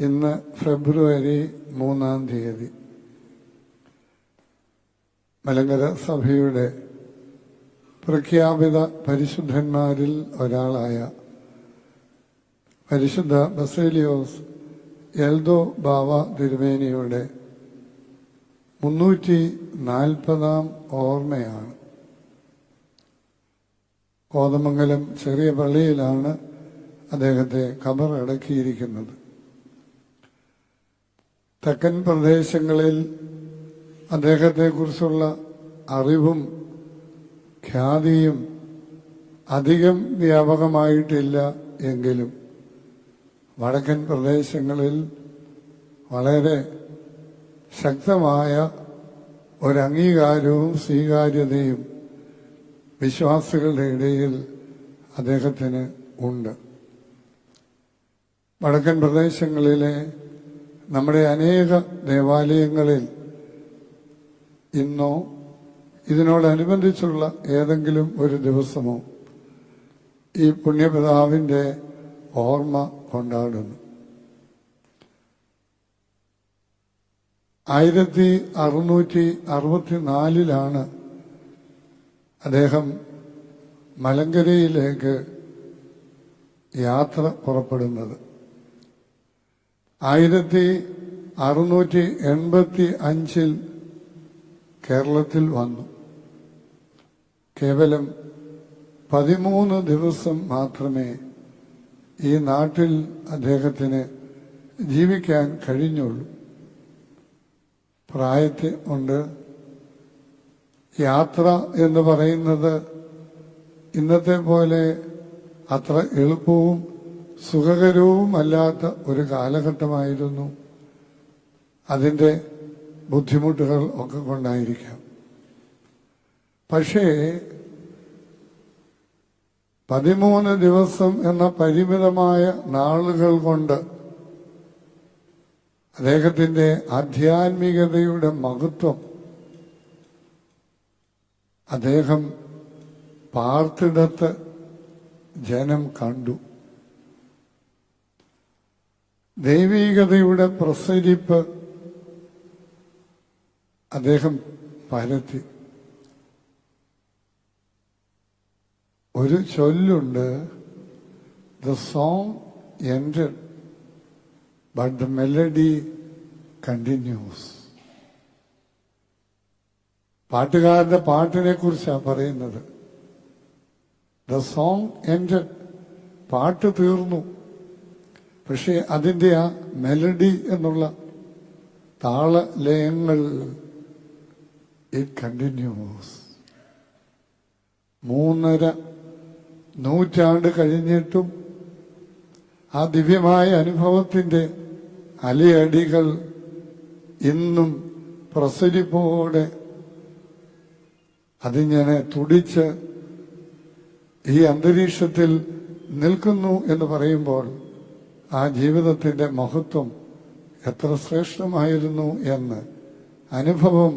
ഇന്ന് ഫെബ്രുവരി മൂന്നാം തീയതി. മലങ്കര സഭയുടെ പ്രഖ്യാപിത പരിശുദ്ധന്മാരിൽ ഒരാളായ പരിശുദ്ധ ബസേലിയോസ് എൽദോ ബാവ തിരുമേനിയുടെ മുന്നൂറ്റി നാൽപ്പതാം ഓർമ്മയാണ്. കോതമംഗലം ചെറിയ പള്ളിയിലാണ് അദ്ദേഹത്തെ കബറടക്കിയിരിക്കുന്നത് തെക്കൻ പ്രദേശങ്ങളിൽ അദ്ദേഹത്തെക്കുറിച്ചുള്ള അറിവും ഖ്യാതിയും അധികം വ്യാപകമായിട്ടില്ല എങ്കിലും വടക്കൻ പ്രദേശങ്ങളിൽ വളരെ ശക്തമായ ഒരു അംഗീകാരവും സ്വീകാര്യതയും വിശ്വാസികളുടെ ഇടയിൽ അദ്ദേഹത്തിന് ഉണ്ട്. വടക്കൻ പ്രദേശങ്ങളിലെ നമ്മുടെ അനേക ദേവാലയങ്ങളിൽ ഇന്നോ ഇതിനോടനുബന്ധിച്ചുള്ള ഏതെങ്കിലും ഒരു ദിവസമോ ഈ പുണ്യപിതാവിന്റെ ഓർമ്മ കൊണ്ടാടുന്നു. ആയിരത്തി അറുന്നൂറ്റി അറുപത്തിനാലിലാണ് അദ്ദേഹം മലങ്കരയിലേക്ക് യാത്ര പുറപ്പെടുന്നത്. ആയിരത്തി അറുന്നൂറ്റി എൺപത്തി അഞ്ചിൽ കേരളത്തിൽ വന്നു. കേവലം പതിമൂന്ന് ദിവസം മാത്രമേ ഈ നാട്ടിൽ അദ്ദേഹത്തിന് ജീവിക്കാൻ കഴിഞ്ഞുള്ളൂ. പ്രായത്തെ ഉണ്ട് യാത്ര എന്ന് പറയുന്നത് ഇന്നത്തെ പോലെ അത്ര എളുപ്പവും സുഖകരവും അല്ലാത്ത ഒരു കാലഘട്ടമായിരുന്നു. അതിന്റെ ബുദ്ധിമുട്ടുകൾ ഒക്കെ കൊണ്ടായിരിക്കാം. പക്ഷേ പതിമൂന്ന് ദിവസം എന്ന പരിമിതമായ നാളുകൾ കൊണ്ട് അദ്ദേഹത്തിന്റെ ആധ്യാത്മികതയുടെ മഹത്വം അദ്ദേഹം പാർത്തിടത്ത് ജനം കണ്ടു. ദൈവീകതയുടെ പ്രസരിപ്പ് അദ്ദേഹം പരത്തി. ഒരു ചൊല്ലുണ്ട് the song end but the melody continues പാട്ടുകാരന്റെ പാട്ടിനെ കുറിച്ചാണ് പറയുന്നത്. ദ സോങ് എൻഡ് പാട്ട് തീർന്നു. പക്ഷെ അതിന്റെ ആ മെലഡി എന്നുള്ള താളലയങ്ങൾ ഇറ്റ് കണ്ടിന്യൂസ് മൂന്നര നൂറ്റാണ്ട് കഴിഞ്ഞിട്ടും ആ ദിവ്യമായ അനുഭവത്തിന്റെ അലയടികൾ ഇന്നും പ്രസരിപ്പോടെ അതിങ്ങനെ തുടിച്ച് ഈ അന്തരീക്ഷത്തിൽ നിൽക്കുന്നു എന്ന് പറയുമ്പോൾ ആ ജീവിതത്തിന്റെ മഹത്വം എത്ര ശ്രേഷ്ഠമായിരുന്നു എന്ന് അനുഭവം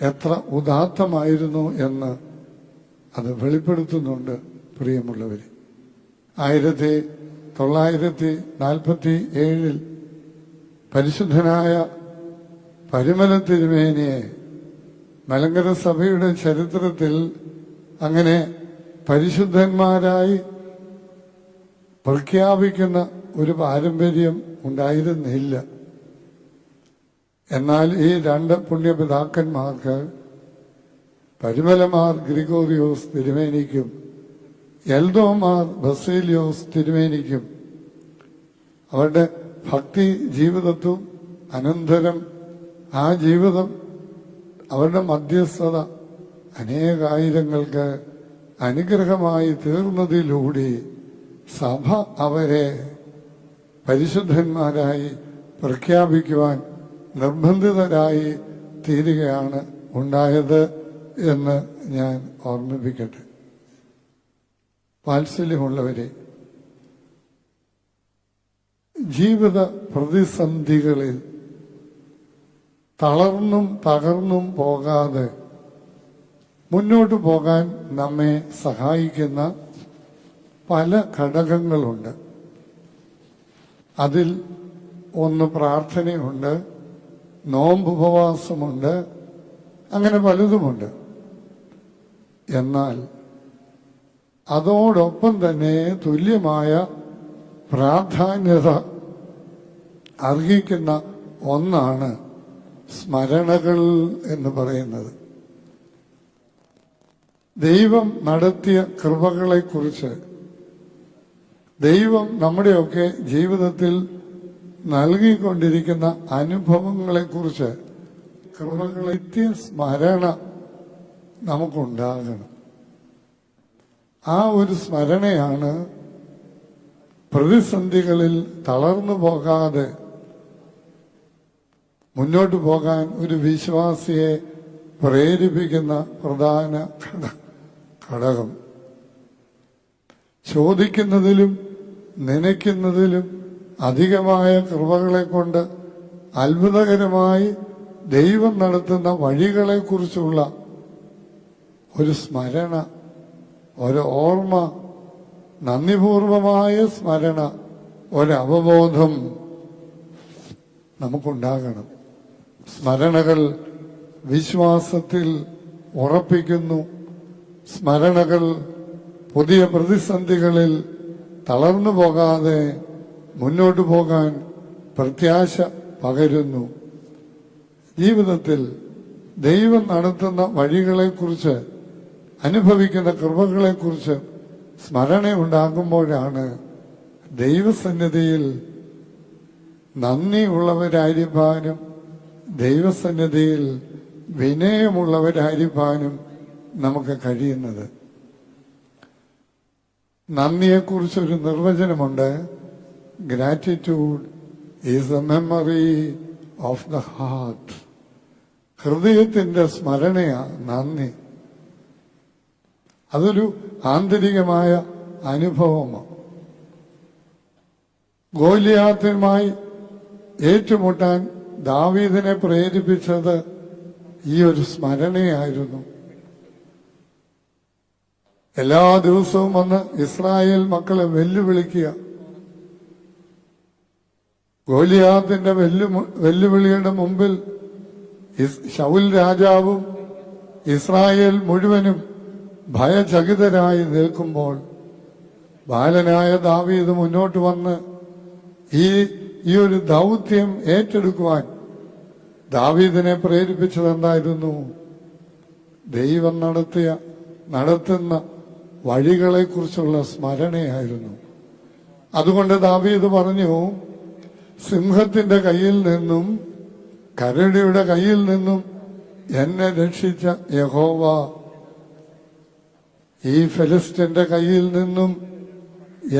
എത്ര ഉദാത്തമായിരുന്നു എന്ന് അത് വെളിപ്പെടുത്തുന്നുണ്ട് പ്രിയമുള്ളവർ. ആയിരത്തി തൊള്ളായിരത്തി നാൽപ്പത്തി ഏഴിൽ പരിശുദ്ധനായ പരിമല തിരുമേനിയെ മലങ്കര സഭയുടെ ചരിത്രത്തിൽ അങ്ങനെ പരിശുദ്ധന്മാരായി പ്രഖ്യാപിക്കുന്ന ഒരു പാരമ്പര്യം ഉണ്ടായിരുന്നില്ല. എന്നാൽ ഈ രണ്ട് പുണ്യപിതാക്കന്മാർക്ക് പരിമലമാർ ഗ്രിഗോറിയോസ് തിരുമേനിക്കും എൽദോമാർ ബസേലിയോസ് തിരുമേനിക്കും. അവരുടെ ഭക്തി ജീവിതത്വം അനന്തരം ആ ജീവിതം അവരുടെ മധ്യസ്ഥത അനേകായിരങ്ങൾക്ക് അനുഗ്രഹമായി തീർന്നതിലൂടെ സഭ അവരെ പരിശുദ്ധന്മാരായി പ്രഖ്യാപിക്കുവാൻ നിർബന്ധിതരായി തീരുകയാണ് ഉണ്ടായത് എന്ന് ഞാൻ ഓർമ്മിപ്പിക്കട്ടെ. വാത്സല്യമുള്ളവരെ ജീവിത പ്രതിസന്ധികളിൽ തളർന്നും തകർന്നും പോകാതെ മുന്നോട്ട് പോകാൻ നമ്മെ സഹായിക്കുന്ന പല ഘടകങ്ങളുണ്ട്. അതിൽ ഒന്ന് പ്രാർത്ഥനയുണ്ട് നോമ്പ് ഉപവാസമുണ്ട് അങ്ങനെ പലതുമുണ്ട്. എന്നാൽ അതോടൊപ്പം തന്നെ തുല്യമായ പ്രാധാന്യത അർഹിക്കുന്ന ഒന്നാണ് സ്മരണകൾ എന്ന് പറയുന്നത്. ദൈവം നടത്തിയ കൃപകളെക്കുറിച്ച് ദൈവം നമ്മുടെയൊക്കെ ജീവിതത്തിൽ നൽകിക്കൊണ്ടിരിക്കുന്ന അനുഭവങ്ങളെക്കുറിച്ച് കൃപകളെത്തിയ സ്മരണ നമുക്കുണ്ടാകണം. ആ ഒരു സ്മരണയാണ് പ്രതിസന്ധികളിൽ തളർന്നു പോകാതെ മുന്നോട്ട് പോകാൻ ഒരു വിശ്വാസിയെ പ്രേരിപ്പിക്കുന്ന പ്രധാന ഘടകം. ചോദിക്കുന്നതിലും നനയ്ക്കുന്നതിലും അധികമായ കൃപകളെ കൊണ്ട് അത്ഭുതകരമായി ദൈവം നടത്തുന്ന വഴികളെക്കുറിച്ചുള്ള ഒരു സ്മരണ ഒരു ഓർമ്മ നന്ദിപൂർവമായ സ്മരണ ഒരവബോധം നമുക്കുണ്ടാകണം. സ്മരണകൾ വിശ്വാസത്തിൽ ഉറപ്പിക്കുന്നു. സ്മരണകൾ പുതിയ പ്രതിസന്ധികളിൽ തളർന്നു പോകാതെ മുന്നോട്ടു പോകാൻ പ്രത്യാശ പകരുന്നു. ജീവിതത്തിൽ ദൈവം നടത്തുന്ന വഴികളെക്കുറിച്ച് അനുഭവിക്കുന്ന കൃപകളെക്കുറിച്ച് സ്മരണ ഉണ്ടാകുമ്പോഴാണ് ദൈവസന്നിധിയിൽ നന്ദിയുള്ളവരായിരിക്കാനും ദൈവസന്നിധിയിൽ വിനയമുള്ളവരായിരിക്കാനും നമുക്ക് കഴിയുന്നത്. നന്ദിയെക്കുറിച്ചൊരു നിർവചനമുണ്ട്. Gratitude is the memory of the heart ഹൃദയത്തിന്റെ സ്മരണയാ നന്ദി. അതൊരു ആന്തരികമായ അനുഭവമാണ്. ഗോലിയാത്തിനുമായി ഏറ്റുമുട്ടാൻ ദാവീദിനെ പ്രേരിപ്പിച്ചത് ഈ ഒരു സ്മരണയായിരുന്നു. എല്ലാ ദിവസവും വന്ന് ഇസ്രായേൽ മക്കളെ വെല്ലുവിളിക്കുക. ഗോലിയാത്തിന്റെ വെല്ലു വെല്ലുവിളിയുടെ മുമ്പിൽ ഷൗൽ രാജാവും ഇസ്രായേൽ മുഴുവനും ഭയചകിതരായി നിൽക്കുമ്പോൾ ബാലനായ ദാവീദ് മുന്നോട്ട് വന്ന് ഈ ഈ ഒരു ദൗത്യം ഏറ്റെടുക്കുവാൻ ദാവീദിനെ പ്രേരിപ്പിച്ചത് എന്തായിരുന്നു ദൈവം നടത്തിയ നടത്തുന്ന വഴികളെക്കുറിച്ചുള്ള സ്മരണയായിരുന്നു. അതുകൊണ്ട് ദാവീദ് പറഞ്ഞു സിംഹത്തിന്റെ കയ്യിൽ നിന്നും കരടിയുടെ കയ്യിൽ നിന്നും എന്നെ രക്ഷിച്ച യഹോവ ഈ ഫെലിസ്റ്റിന്റെ കയ്യിൽ നിന്നും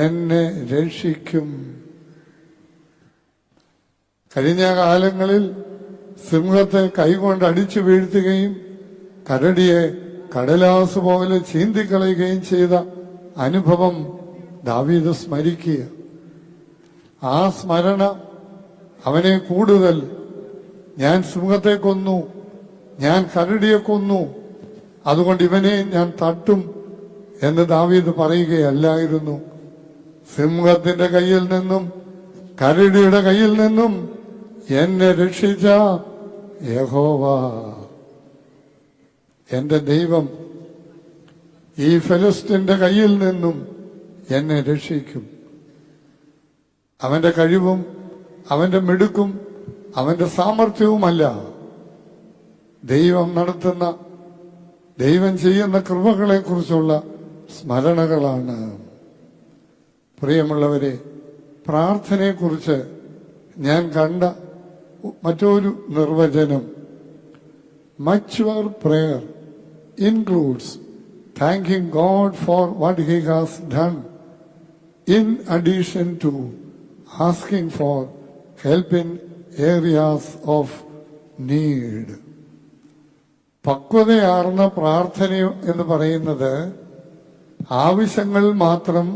എന്നെ രക്ഷിക്കും. കഴിഞ്ഞ കാലങ്ങളിൽ സിംഹത്തെ കൈകൊണ്ട് അടിച്ചു വീഴ്ത്തുകയും കരടിയെ കടലാസ് പോലെ ചീന്തിക്കളയുകയും ചെയ്ത അനുഭവം ദാവീദ് സ്മരിക്കുക. ആ സ്മരണ അവനെ കൂടുതൽ ഞാൻ സിംഹത്തെ കൊന്നു ഞാൻ കരടിയെ കൊന്നു അതുകൊണ്ട് ഇവനെ ഞാൻ തട്ടും എന്ന് ദാവീദ് പറയുകയല്ലായിരുന്നു. സിംഹത്തിന്റെ കയ്യിൽ നിന്നും കരടിയുടെ കയ്യിൽ നിന്നും എന്നെ രക്ഷിച്ച യഹോവ. എന്റെ ദൈവം ഈ ഫെലിസ്റ്റിന്റെ കയ്യിൽ നിന്നും എന്നെ രക്ഷിക്കും. അവന്റെ കഴിവും അവന്റെ മിടുക്കും അവന്റെ സാമർഥ്യവുമല്ല. ദൈവം നടത്തുന്ന ദൈവം ചെയ്യുന്ന കൃപകളെ കുറിച്ചുള്ള സ്മരണകളാണ്. പ്രിയമുള്ളവരെ പ്രാർത്ഥനയെക്കുറിച്ച് ഞാൻ കണ്ട മറ്റൊരു നിർവചനം mature prayer. Includes thanking God for what he has done in addition to asking for help in areas of need. പക്വതയാർന്ന പ്രാർത്ഥന എന്ന് പറയുന്നത് ആവശ്യങ്ങൾ മാത്രം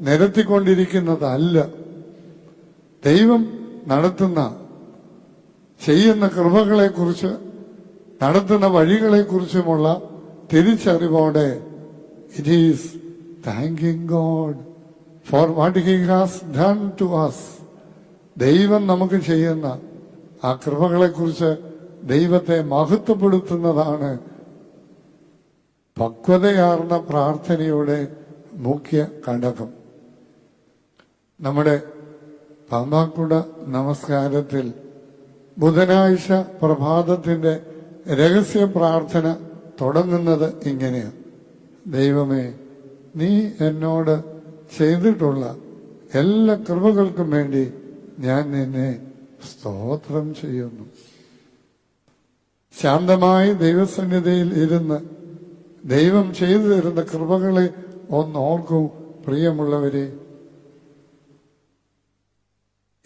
നിരത്തിക്കൊണ്ടിരിക്കുന്നതല്ല ദൈവം നടത്തുന്ന ചെയ്യുന്ന കൃപകളെക്കുറിച്ച് നടത്തുന്ന വഴികളെക്കുറിച്ചുമുള്ള തിരിച്ചറിവോടെ it is thanking God for what he has done to us ദൈവം നമുക്ക് ചെയ്യുന്ന ആ കൃപകളെക്കുറിച്ച് ദൈവത്തെ മഹത്വപ്പെടുത്തുന്നതാണ് പക്വതയാർന്ന പ്രാർത്ഥനയുടെ മുഖ്യ ഘടകം. നമ്മുടെ പാമ്പാക്കുട നമസ്കാരത്തിൽ ബുധനാഴ്ച പ്രഭാതത്തിന്റെ രഹസ്യ പ്രാർത്ഥന തുടങ്ങുന്നത് ഇങ്ങനെയാണ്. ദൈവമേ നീ എന്നോട് ചെയ്തിട്ടുള്ള എല്ലാ കൃപകൾക്കും വേണ്ടി ഞാൻ നിന്നെ സ്തോത്രം ചെയ്യുന്നു. ശാന്തമായി ദൈവസന്നിധിയിൽ ഇരുന്ന് ദൈവം ചെയ്തു തരുന്ന കൃപകളെ ഒന്നോർക്കൂ പ്രിയമുള്ളവരെ.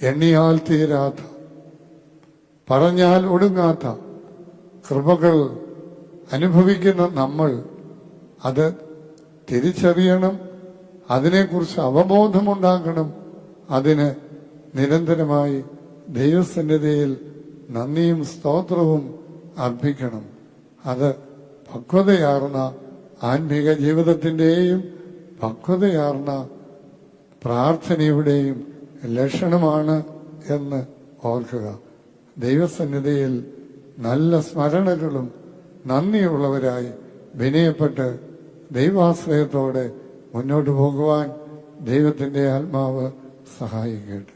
എണ്ണിയാൽ തീരാത്ത പറഞ്ഞാൽ ഒടുങ്ങാത്ത കൃപകൾ അനുഭവിക്കുന്ന നമ്മൾ അത് തിരിച്ചറിയണം അതിനെക്കുറിച്ച് അവബോധമുണ്ടാക്കണം അതിന് നിരന്തരമായി ദൈവസന്നിധിയിൽ നന്ദിയും സ്തോത്രവും അർപ്പിക്കണം. അത് പക്വതയാർന്ന ആത്മീക ജീവിതത്തിന്റെയും പക്വതയാർന്ന പ്രാർത്ഥനയുടെയും ലക്ഷണമാണ് എന്ന് ഓർക്കുക. ദൈവസന്നിധിയിൽ നല്ല സ്മരണകളും നന്ദിയുള്ളവരായി വിനയപ്പെട്ട് ദൈവാശ്രയത്തോടെ മുന്നോട്ട് പോകുവാൻ ദൈവത്തിന്റെ ആത്മാവ് സഹായിക്കട്ടെ.